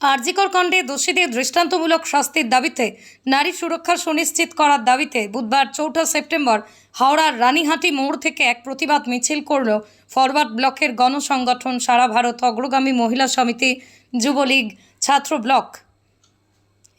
আরজিকর কাণ্ডে দোষীদের দৃষ্টান্তমূলক শাস্তির দাবিতে নারী সুরক্ষা সুনিশ্চিত করার দাবিতে বুধবার চৌঠা সেপ্টেম্বর হাওড়ার রানীহাটি মোড় থেকে এক প্রতিবাদ মিছিল করল ফরওয়ার্ড ব্লকের গণসংগঠন সারা ভারত অগ্রগামী মহিলা সমিতি যুবলীগ ছাত্র ব্লক।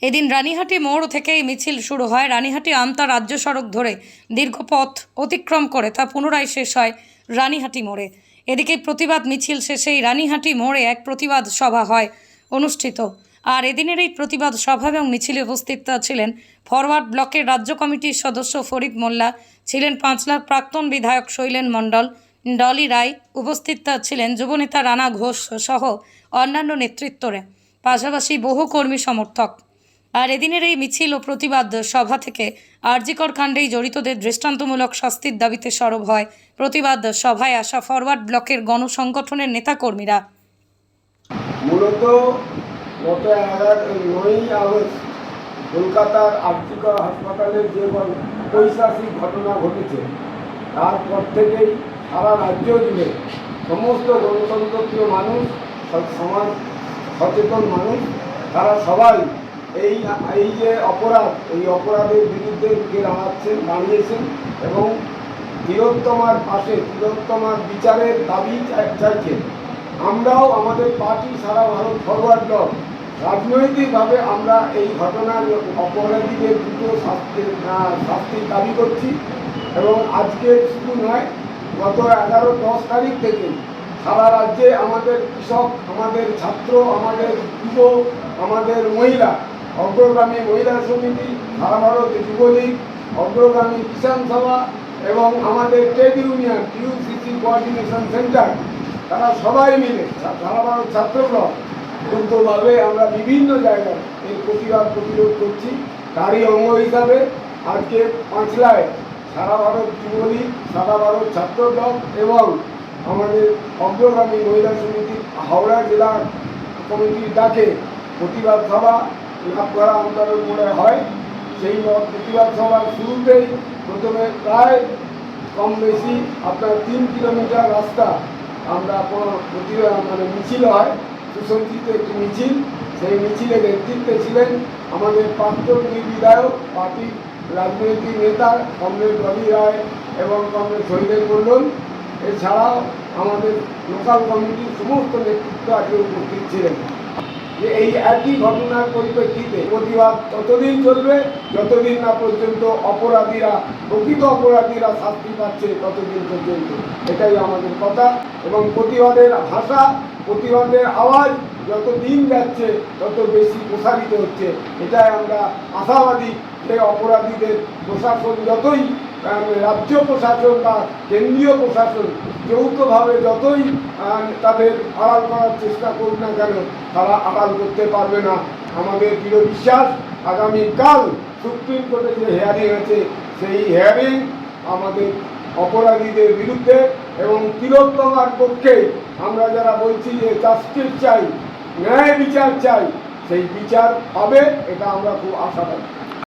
এদিন রানীহাটি মোড় থেকে এই মিছিল শুরু হয়। রানীহাটি আমতা রাজ্য সড়ক ধরে দীর্ঘ পথ অতিক্রম করে তা পুনরায় শেষ হয় রানীহাটি মোড়ে। এদিকে প্রতিবাদ মিছিল শেষেই রানীহাটি মোড়ে এক প্রতিবাদ সভা হয়। অনুষ্ঠিত। আর এদিনের এই প্রতিবাদ সভা এবং মিছিলে উপস্থিত ছিলেন ফরওয়ার্ড ব্লকের রাজ্য কমিটির সদস্য ফরিদ মোল্লা, ছিলেন পাঁচলার প্রাক্তন বিধায়ক শৈলেন মণ্ডল, ডলি রায় উপস্থিত ছিলেন যুবনেতা রানা ঘোষ সহ অন্যান্য নেতৃত্বরে, পাশাপাশি বহু কর্মী সমর্থক। আর এদিনের এই মিছিল ও প্রতিবাদ সভা থেকে আরজিকর কাণ্ডেই জড়িতদের দৃষ্টান্তমূলক শাস্তির দাবিতে সরব হয় প্রতিবাদ সভায় আসা ফরওয়ার্ড ব্লকের গণসংগঠনের নেতাকর্মীরা। মূলত গত এগারো নয়ই আগস্ট কলকাতার আর্থিকর হাসপাতালে যে ঐতিহাসিক ঘটনা ঘটেছে, তারপর থেকেই সারা রাজ্য জুড়ে সমস্ত গণতন্ত্রপ্রিয় মানুষ সমাজ সচেতন মানুষ, তারা সবাই এই এই যে অপরাধ, এই অপরাধের বিরুদ্ধে রুখে দাঁড়াচ্ছেন, দাঁড়িয়েছেন এবং বৃহত্তমার পাশে, বৃহত্তমার বিচারের দাবি চাই- চাইছেন। আমরাও আমাদের পার্টি সারা ভারত ফরওয়ার্ড ব্লক রাজনৈতিকভাবে আমরা এই ঘটনার অপরাধীদের দ্রুত শাস্তির শাস্তির দাবি করছি এবং আজকে শুধু নয়, গত এগারো দশ তারিখ থেকে সারা রাজ্যে আমাদের কৃষক, আমাদের ছাত্র, আমাদের যুব, আমাদের মহিলা, অগ্রগামী মহিলা সমিতি, সারা ভারত যুবলীগ, অগ্রগামী কিষাণ সভা এবং আমাদের trade union UCC coordination centre তারা সবাই মিলে ভারত ছাত্র ব্লক যৌথভাবে আমরা বিভিন্ন জায়গায় এই প্রতিবাদ প্রতিরোধ করছি। তারই অঙ্গ হিসাবে আজকে পাঁচলায় সারা ভারত যুবলীগ, সারা ভারত ছাত্র ব্লক এবং আমাদের অগ্রগামী মহিলা সমিতি, হাওড়া জেলা কমিটির ডাকে প্রতিবাদ সভা লাভগড়া অন্তরের মোড়ে হয়। সেই প্রতিবাদ সভার শুরুতেই প্রথমে প্রায় কম বেশি আপনার তিন কিলোমিটার রাস্তা আমরা প্রতিবাদ মানে মিছিল হয়। সুসজ্জিত একটি মিছিল। সেই মিছিলে নেতৃত্বে ছিলেন আমাদের প্রাক্তন দুই বিধায়ক, পার্টি রাজনৈতিক নেতা কমরেড রবি রায় এবং কমরেড শহীদের মন্ডল এছাড়াও আমাদের লোকাল কমিটির সমস্ত নেতৃত্ব আজকে উপস্থিত ছিলেন। যে এই একই ঘটনার পরিপ্রেক্ষিতে প্রতিবাদ ততদিন চলবে, যতদিন না পর্যন্ত অপরাধীরা, প্রকৃত অপরাধীরা শাস্তি পাচ্ছে, ততদিন পর্যন্ত। এটাই আমাদের কথা। এবং প্রতিবাদের ভাষা, প্রতিবাদের আওয়াজ যত দিন যাচ্ছে, তত বেশি প্রসারিত হচ্ছে। এটাই আমরা আশাবাদী যে অপরাধীদের প্রশাসন যতই রাজ্য প্রশাসন বা কেন্দ্রীয় প্রশাসন যৌথভাবে যতই তাদের আড়াল করার চেষ্টা করুক না কেন, তারা আড়াল করতে পারবে না। আমাদের দৃঢ় বিশ্বাস, আগামীকাল সুপ্রিম কোর্টে যে হেয়ারিং আছে, সেই হেয়ারিং আমাদের অপরাধীদের বিরুদ্ধে এবং তিলোত্তমার পক্ষে আমরা যারা বলছি যে জাস্টিস চাই, ন্যায় বিচার চাই, সেই বিচার হবে এটা আমরা খুব আশাবাদী